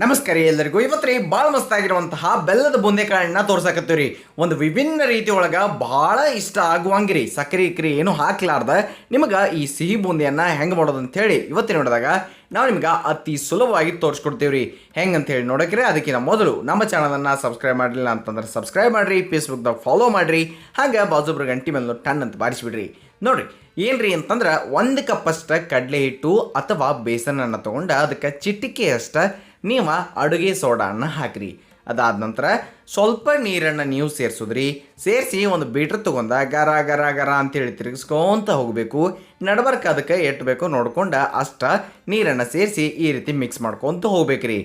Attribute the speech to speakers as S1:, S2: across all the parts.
S1: ನಮಸ್ಕಾರ ಎಲ್ಲರಿಗೂ. ಇವತ್ತು ರೀ ಭಾಳ ಮಸ್ತಾಗಿರುವಂತಹ ಬೆಲ್ಲದ ಬೂಂದೆಕಾಳನ್ನ ತೋರ್ಸಕತ್ತೀವಿ ಒಂದು ವಿಭಿನ್ನ ರೀತಿ ಒಳಗೆ ಭಾಳ ಇಷ್ಟ ಆಗುವಂಗಿರಿ. ಸಕ್ಕರೆ ಇಕ್ರಿ ಏನು ಹಾಕ್ಲಾರ್ದ ನಿಮಗೆ ಈ ಸಿಹಿ ಬೂಂದಿಯನ್ನು ಹೆಂಗೆ ಮಾಡೋದು ಅಂತೇಳಿ ಇವತ್ತಿನ ನೋಡಿದಾಗ ನಾವು ನಿಮ್ಗೆ ಅತಿ ಸುಲಭವಾಗಿ ತೋರಿಸ್ಕೊಡ್ತೀವಿ ರೀ ಹೆಂಗೆ ಅಂತೇಳಿ ನೋಡಕ್ರೆ ಅದಕ್ಕಿಂತ ಮೊದಲು ನಮ್ಮ ಚಾನಲನ್ನು ಸಬ್ಸ್ಕ್ರೈಬ್ ಮಾಡಲಿಲ್ಲ ಅಂತಂದ್ರೆ ಸಬ್ಸ್ಕ್ರೈಬ್ ಮಾಡಿರಿ, ಫೇಸ್ಬುಕ್ದಾಗ ಫಾಲೋ ಮಾಡಿರಿ, ಹಾಗೆ ಬಾಜುಬ್ರ ಗಂಟಿ ಮೇಲೆ ಟನ್ ಅಂತ ಬಾರಿಸ್ಬಿಡ್ರಿ. ನೋಡಿರಿ, ಏನ್ರಿ ಅಂತಂದ್ರೆ ಒಂದು ಕಪ್ಪಷ್ಟ ಕಡಲೆ ಹಿಟ್ಟು ಅಥವಾ ಬೇಸನನ್ನು ತೊಗೊಂಡು ಅದಕ್ಕೆ ಚಿಟಿಕೆಯಷ್ಟ ನೀವು ಅಡುಗೆ ಸೋಡಾನ ಹಾಕ್ರಿ. ಅದಾದ ನಂತರ ಸ್ವಲ್ಪ ನೀರನ್ನು ನೀವು ಸೇರಿಸೋದ್ರಿ. ಸೇರಿಸಿ ಒಂದು ಬೀಟ್ರ್ ತೊಗೊಂಡ ಗರ ಗರ ಗರ ಅಂತೇಳಿ ತಿರುಗಿಸ್ಕೊಂತ ಹೋಗಬೇಕು. ನಡ್ಬರ್ಕ ಅದಕ್ಕೆ ಎಟ್ಟಬೇಕು ಬೇಕೋ ನೋಡ್ಕೊಂಡು ಅಷ್ಟ ನೀರನ್ನು ಸೇರಿಸಿ ಈ ರೀತಿ ಮಿಕ್ಸ್ ಮಾಡ್ಕೊತ ಹೋಗ್ಬೇಕ್ರಿ.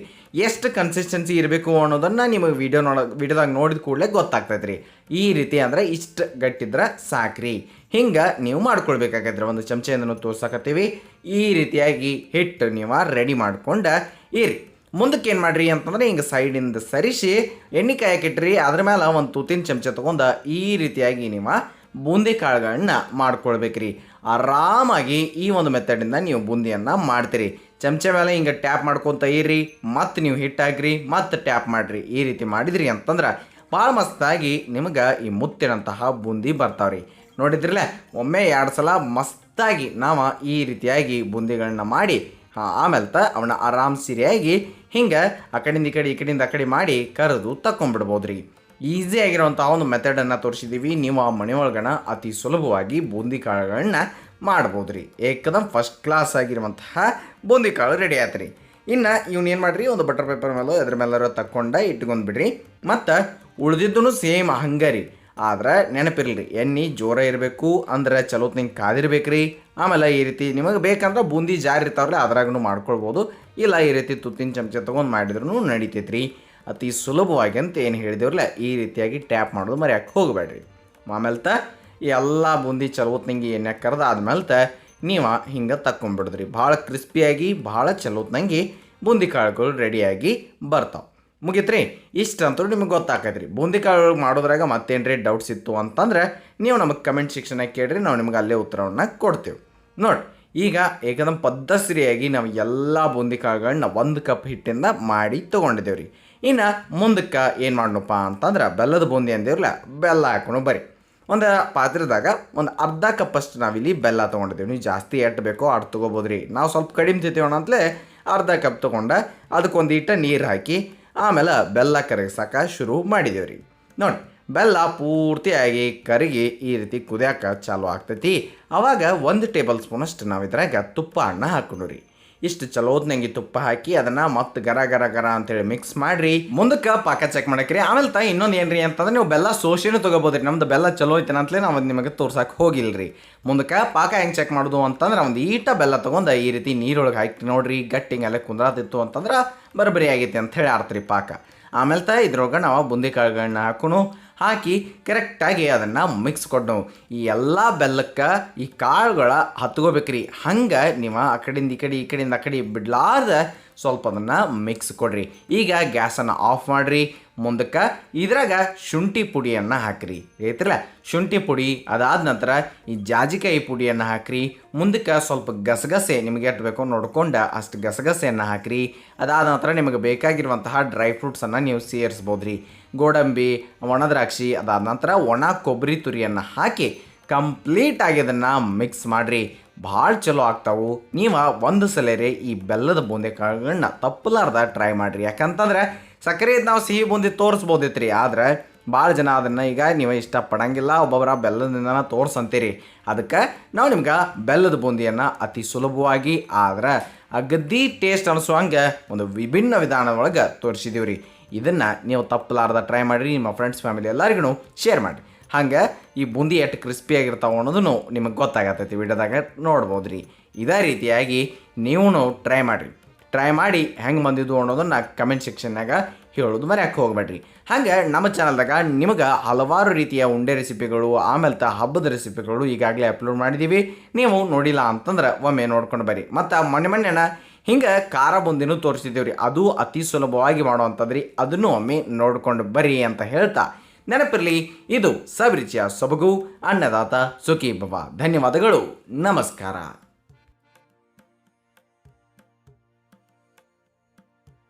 S1: ಎಷ್ಟು ಕನ್ಸಿಸ್ಟೆನ್ಸಿ ಇರಬೇಕು ಅನ್ನೋದನ್ನು ನಿಮಗೆ ವಿಡಿಯೋ ನೋಡ ವಿಡಿಯೋದಾಗ ನೋಡಿದ ಕೂಡಲೇ ಗೊತ್ತಾಗ್ತೈತೆ ರೀ ಈ ರೀತಿ ಅಂದರೆ ಇಷ್ಟು ಗಟ್ಟಿದ್ರೆ ಸಾಕ್ರಿ. ಹಿಂಗೆ ನೀವು ಮಾಡ್ಕೊಳ್ಬೇಕಾಗತ್ತೆ ಒಂದು ಚಮಚೆಯನ್ನು ತೋರ್ಸಕತ್ತೀವಿ. ಈ ರೀತಿಯಾಗಿ ಹಿಟ್ಟು ನೀವು ರೆಡಿ ಮಾಡ್ಕೊಂಡು ಇರಿ. ಮುಂದಕ್ಕೆ ಏನು ಮಾಡ್ರಿ ಅಂತಂದ್ರೆ ಹಿಂಗೆ ಸೈಡಿಂದ ಸರಿಸಿ ಎಣ್ಣೆ ಕಾಯಕ್ಕಿಟ್ರಿ ಅದ್ರ ಮೇಲೆ ಒಂದು ತೂತಿನ ಚಮಚ ತೊಗೊಂಡು ಈ ರೀತಿಯಾಗಿ ನಿಮ್ಮ ಬೂಂದಿ ಕಾಳುಗಳನ್ನ ಮಾಡ್ಕೊಳ್ಬೇಕ್ರಿ. ಆರಾಮಾಗಿ ಈ ಒಂದು ಮೆಥಡಿಂದ ನೀವು ಬೂಂದಿಯನ್ನು ಮಾಡ್ತೀರಿ. ಚಮಚ ಮೇಲೆ ಹಿಂಗೆ ಟ್ಯಾಪ್ ಮಾಡ್ಕೊತ ಇರಿ ಮತ್ತು ನೀವು ಹಿಟ್ಟು ಹಾಕ್ರಿ ಮತ್ತು ಟ್ಯಾಪ್ ಮಾಡಿರಿ. ಈ ರೀತಿ ಮಾಡಿದ್ರಿ ಅಂತಂದ್ರೆ ಭಾಳ ಮಸ್ತಾಗಿ ನಿಮಗೆ ಈ ಮುತ್ತಿನಂತಹ ಬೂಂದಿ ಬರ್ತಾವ್ರಿ. ನೋಡಿದ್ರಲ್ಲ, ಒಮ್ಮೆ ಎರಡು ಸಲ ಮಸ್ತಾಗಿ ನಾವು ಈ ರೀತಿಯಾಗಿ ಬೂಂದಿಗಳನ್ನ ಮಾಡಿ ಹಾಂ ಆಮೇಲೆ ತ ಅವನ್ನ ಆರಾಮ್ ಸಿರಿಯಾಗಿ ಹಿಂಗೆ ಆ ಕಡೆಯಿಂದ ಈ ಕಡೆ, ಈ ಕಡೆಯಿಂದ ಆ ಕಡೆ ಮಾಡಿ ಕರೆದು ತಕ್ಕೊಂಬಿಡ್ಬೋದು ರೀ ಈಸಿ ಆಗಿರುವಂಥ ಒಂದು ಮೆಥಡನ್ನು ತೋರಿಸಿದ್ದೀವಿ ನೀವು ಆ ಮನೆ ಒಳಗಣ ಅತಿ ಸುಲಭವಾಗಿ ಬೂಂದಿ ಕಾಳುಗಳನ್ನ ಮಾಡ್ಬೋದು ರೀ ಏಕದಮ್ ಫಸ್ಟ್ ಕ್ಲಾಸ್ ಆಗಿರುವಂತಹ ಬೂಂದಿ ಕಾಳು ರೆಡಿ ಆಯ್ತು ರೀ ಇನ್ನು ಇವ್ನು ಏನು ಮಾಡಿರಿ? ಒಂದು ಬಟರ್ ಪೇಪರ್ ಮೇಲೋ ಅದ್ರ ಮೇಲಾರೋ ತಕ್ಕೊಂಡ ಇಟ್ಕೊಂಡು ಬಿಡ್ರಿ ಮತ್ತು ಉಳಿದಿದ್ದು ಸೇಮ್ ಹಂಗೆ ರೀ. ಆದ್ರೆ ನೆನಪಿರಲಿ, ಎಣ್ಣೆ ಜೋರ ಇರಬೇಕು ಅಂದ್ರೆ ಚಲೋತ್ನಿಂಗೆ ಕಾದಿರ್ಬೇಕ್ರಿ. ಆಮೇಲೆ ಈ ರೀತಿ ನಿಮಗೆ ಬೇಕಂದ್ರೆ ಬೂಂದಿ ಜಾರಿ ಇರ್ತಾವ್ರಲ್ಲ ಅದ್ರಾಗೂ ಮಾಡ್ಕೊಳ್ಬೋದು. ಇಲ್ಲ ಈ ರೀತಿ ತುತ್ತಿನ ಚಮಚ ತೊಗೊಂಡು ಮಾಡಿದ್ರೂ ನಡೀತೈತ್ರಿ. ಅತಿ ಸುಲಭವಾಗಿ ಅಂತ ಏನು ಹೇಳಿದೇವ್ರಲ್ಲ, ಈ ರೀತಿಯಾಗಿ ಟ್ಯಾಪ್ ಮಾಡೋದು ಮರ್ಯಾಕೆ ಹೋಗಬೇಡ್ರಿ. ಆಮೇಲೆ ಎಲ್ಲ ಬೂಂದಿ ಚಲೋತ್ನಂಗೆ ಎಣ್ಣೆ ಕರೆದು ಆದ್ಮೇಲೆ ತ ನೀವು ಹಿಂಗೆ ತಕ್ಕೊಂಬಿಡಿದ್ರಿ. ಭಾಳ ಕ್ರಿಸ್ಪಿಯಾಗಿ, ಭಾಳ ಚಲೋತ್ನಂಗೆ ಬೂಂದಿ ಕಾಳುಗಳು ರೆಡಿಯಾಗಿ ಬರ್ತಾವೆ. ಮುಗೀತ್ರಿ ಅಂತೂ ನಿಮಗೆ ಬೂಂದಿ ಕಾಳು ಮಾಡೋದ್ರಾಗ ಮತ್ತೇನ್ರಿ ಡೌಟ್ಸ್ ಇತ್ತು ಅಂತಂದ್ರೆ, ನೀವು ನಮಗೆ ಕಮೆಂಟ್ ಶಿಕ್ಷಣ ಕೇಳ್ರಿ, ನಾವು ನಿಮ್ಗೆ ಅಲ್ಲೇ ಉತ್ತರವನ್ನು ಕೊಡ್ತೀವಿ. ನೋಡಿ, ಈಗ ಏಕದಮ್ ಪದ್ಧತಿಯಾಗಿ ನಾವು ಎಲ್ಲ ಬೂಂದಿ ಕಾಳುಗಳನ್ನ ಒಂದು ಕಪ್ ಹಿಟ್ಟಿಂದ ಮಾಡಿ ತೊಗೊಂಡಿದ್ದೇವೆ ರೀ ಇನ್ನು ಮುಂದಕ್ಕೆ ಏನು ಮಾಡೋಣಪ್ಪ ಅಂತಂದ್ರೆ, ಬೆಲ್ಲದ ಬೂಂದಿ ಅಂದೇವ್ರಲ್ಲ ಬೆಲ್ಲ ಹಾಕೊಂಡು ಬರ್ರಿ. ಒಂದು ಪಾತ್ರೆದಾಗ ಒಂದು ಅರ್ಧ ಕಪ್ಪಷ್ಟು ನಾವಿಲ್ಲಿ ಬೆಲ್ಲ ತೊಗೊಂಡಿದ್ದೇವೆ ನೀವು ಜಾಸ್ತಿ ಎಟ್ಟು ಬೇಕೋ ಅಷ್ಟು ತೊಗೋಬೋದು ರೀ ನಾವು ಸ್ವಲ್ಪ ಕಡಿಮೆ ತಿಂತೀವಣ ಅಂತಲೇ ಅರ್ಧ ಕಪ್ ತೊಗೊಂಡು, ಅದಕ್ಕೊಂದು ಇಟ್ಟ ನೀರು ಹಾಕಿ ಆಮೇಲೆ ಬೆಲ್ಲ ಕರಗಿಸಕ್ಕೆ ಶುರು ಮಾಡಿದೇವೆ ರೀ ನೋಡಿ, ಬೆಲ್ಲ ಪೂರ್ತಿಯಾಗಿ ಕರಗಿ ಈ ರೀತಿ ಕುದಿಯಾಕ ಚಾಲು ಆಗ್ತೈತಿ. ಆವಾಗ ಒಂದು ಟೇಬಲ್ ಸ್ಪೂನಷ್ಟು ನಾವು ಇದ್ರಾಗ ತುಪ್ಪ ಅಣ್ಣ ಹಾಕೊಂಡು ರೀ ಇಷ್ಟು ಚಲೋದ್ನಂಗೆ ತುಪ್ಪ ಹಾಕಿ ಅದನ್ನು ಮತ್ತೆ ಗರ ಗರ ಗರ ಅಂತೇಳಿ ಮಿಕ್ಸ್ ಮಾಡ್ರಿ. ಮುಂದಕ್ಕೆ ಪಾಕ ಚೆಕ್ ಮಾಡಕ್ರಿ. ಆಮೇಲೆ ತಾಯಿ ಇನ್ನೊಂದು ಏನ್ರಿ ಅಂತಂದ್ರೆ ನೀವು ಬೆಲ್ಲ ಸೋಸಿನೂ ತೊಗೋಬೋದ್ರಿ. ನಮ್ದು ಬೆಲ್ಲ ಚಲೋ ಐತೆ ಅಂತಲೇ ನಾವು ನಿಮಗೆ ತೋರ್ಸಕ್ಕೆ ಹೋಗಿಲ್ರಿ. ಮುಂದಕ್ಕೆ ಪಾಕ ಹೆಂಗೆ ಚೆಕ್ ಮಾಡೋದು ಅಂತಂದ್ರೆ ಒಂದು ಈಟ ಬೆಲ್ಲ ತೊಗೊಂಡು ಈ ರೀತಿ ನೀರೊಳಗೆ ಹಾಕಿ ನೋಡ್ರಿ. ಗಟ್ಟಿ ಹಿಂಗೆಲ್ಲ ಕುಂದ್ರಾತಿತ್ತು ಅಂತಂದ್ರೆ ಬರಬರಿ ಆಗೈತಿ ಅಂತ ಹೇಳಿ ಆಡ್ತ್ರಿ ಪಾಕ. ಆಮೇಲೆ ತ ಇದ್ರೊಳಗೆ ನಾವು ಬುಂದಿ ಕಾಳುಗಳನ್ನ ಹಾಕೋಣ. ಹಾಕಿ ಕರೆಕ್ಟಾಗಿ ಅದನ್ನು ಮಿಕ್ಸ್ ಕೊಡ್ನವು ಈ ಎಲ್ಲ ಬೆಲ್ಲಕ್ಕೆ ಈ ಕಾಳುಗಳ ಹತ್ಕೋಬೇಕ್ರಿ. ಹಂಗೆ ನೀವು ಆ ಕಡೆಯಿಂದ ಈ ಕಡೆ, ಈ ಕಡೆಯಿಂದ ಆ ಕಡೆ ಬಿಡ್ಲಾರ್ದ ಸ್ವಲ್ಪ ಅದನ್ನು ಮಿಕ್ಸ್ ಕೊಡ್ರಿ. ಈಗ ಗ್ಯಾಸನ್ನು ಆಫ್ ಮಾಡಿರಿ. ಮುಂದಕ್ಕೆ ಇದ್ರಾಗ ಶುಂಠಿ ಪುಡಿಯನ್ನು ಹಾಕ್ರಿ. ಐತ್ರಲ್ಲ? ಶುಂಠಿ ಪುಡಿ ಅದಾದ ನಂತರ ಈ ಜಾಜಿಕಾಯಿ ಪುಡಿಯನ್ನು ಹಾಕ್ರಿ. ಮುಂದಕ್ಕೆ ಸ್ವಲ್ಪ ಗಸಗಸೆ ನಿಮಗೆ ಬೇಕೋ ನೋಡ್ಕೊಂಡು ಅಷ್ಟು ಗಸಗಸೆಯನ್ನು ಹಾಕ್ರಿ. ಅದಾದ ನಂತರ ನಿಮಗೆ ಬೇಕಾಗಿರುವಂತಹ ಡ್ರೈ ಫ್ರೂಟ್ಸನ್ನು ನೀವು ಸೇರಿಸ್ಬೋದು ರೀ ಗೋಡಂಬಿ ಒಣದ್ರಾಕ್ಷಿ ಅದಾದ ನಂತರ ಒಣ ಕೊಬ್ಬರಿ ತುರಿಯನ್ನು ಹಾಕಿ ಕಂಪ್ಲೀಟಾಗಿ ಅದನ್ನು ಮಿಕ್ಸ್ ಮಾಡಿರಿ. ಭಾಳ ಚಲೋ ಆಗ್ತಾವು. ನೀವು ಒಂದು ಸಲರೆ ಈ ಬೆಲ್ಲದ ಬೂಂದೆ ಕಾಳುಗಳನ್ನ ತಪ್ಪಲಾರ್ದ ಟ್ರೈ ಮಾಡಿರಿ. ಯಾಕಂತಂದ್ರೆ ಸಕ್ಕರೆ ನಾವು ಸಿಹಿ ಬೂಂದಿ ತೋರಿಸ್ಬೋದಿತ್ತು ರೀ ಆದ್ರೆ ಭಾಳ ಜನ ಅದನ್ನು ಈಗ ನೀವು ಇಷ್ಟಪಡಂಗಿಲ್ಲ ಒಬ್ಬೊಬ್ಬರ ಬೆಲ್ಲದಿಂದ ತೋರ್ಸಂತೀರಿ. ಅದಕ್ಕೆ ನಾವು ನಿಮ್ಗೆ ಬೆಲ್ಲದ ಬೂಂದಿಯನ್ನು ಅತಿ ಸುಲಭವಾಗಿ, ಆದ್ರೆ ಅಗದಿ ಟೇಸ್ಟ್ ಅನಿಸುವಂಗೆ ಒಂದು ವಿಭಿನ್ನ ವಿಧಾನದೊಳಗೆ ತೋರಿಸಿದೀವಿ ರೀ ಇದನ್ನು ನೀವು ತಪ್ಪಲಾರ್ದ ಟ್ರೈ ಮಾಡಿರಿ, ನಿಮ್ಮ ಫ್ರೆಂಡ್ಸ್ ಫ್ಯಾಮಿಲಿ ಎಲ್ಲರಿಗೂ ಶೇರ್ ಮಾಡಿರಿ. ಹಂಗೆ ಈ ಬೂಂದಿ ಎಷ್ಟು ಕ್ರಿಸ್ಪಿಯಾಗಿರ್ತಾವೆ ಅನ್ನೋದನ್ನು ನಿಮಗೆ ಗೊತ್ತಾಗತ್ತೈತಿ, ವಿಡಿಯೋದಾಗ ನೋಡ್ಬೋದು ರೀ ಇದೇ ರೀತಿಯಾಗಿ ನೀವು ಟ್ರೈ ಮಾಡಿರಿ. ಟ್ರೈ ಮಾಡಿ ಹೆಂಗೆ ಬಂದಿದ್ದು ಅನ್ನೋದನ್ನು ಕಮೆಂಟ್ ಸೆಕ್ಷನ್ನಾಗ ಹೇಳೋದು ಮರ್ಯಾಕೆ ಹೋಗಬೇಡ್ರಿ. ಹಾಗೆ ನಮ್ಮ ಚಾನಲ್ದಾಗ ನಿಮಗೆ ಹಲವಾರು ರೀತಿಯ ಉಂಡೆ ರೆಸಿಪಿಗಳು ಆಮೇಲೆ ತ ಹಬ್ಬದ ರೆಸಿಪಿಗಳು ಈಗಾಗಲೇ ಅಪ್ಲೋಡ್ ಮಾಡಿದ್ದೀವಿ ನೀವು ನೋಡಿಲ್ಲ ಅಂತಂದ್ರೆ ಒಮ್ಮೆ ನೋಡ್ಕೊಂಡು ಬರ್ರಿ. ಮತ್ತು ಮೊನ್ನೆ ಮೊನ್ನೆನ ಹಿಂಗೆ ಖಾರ ಬುಂದಿನೂ ತೋರಿಸಿದ್ದೀವಿ ರೀ ಅದು ಅತಿ ಸುಲಭವಾಗಿ ಮಾಡುವಂಥದ್ದು ರೀ ಅದನ್ನು ಒಮ್ಮೆ ನೋಡ್ಕೊಂಡು ಬರ್ರಿ ಅಂತ ಹೇಳ್ತಾ ನೆನಪಿರಲಿ, ಇದು ಸಬ್ರಿಚಿಯ ಸೊಬಗು, ಅನ್ನದಾತ ಸುಖಿ ಬಾಬಾ ಧನ್ಯವಾದಗಳು. ನಮಸ್ಕಾರ.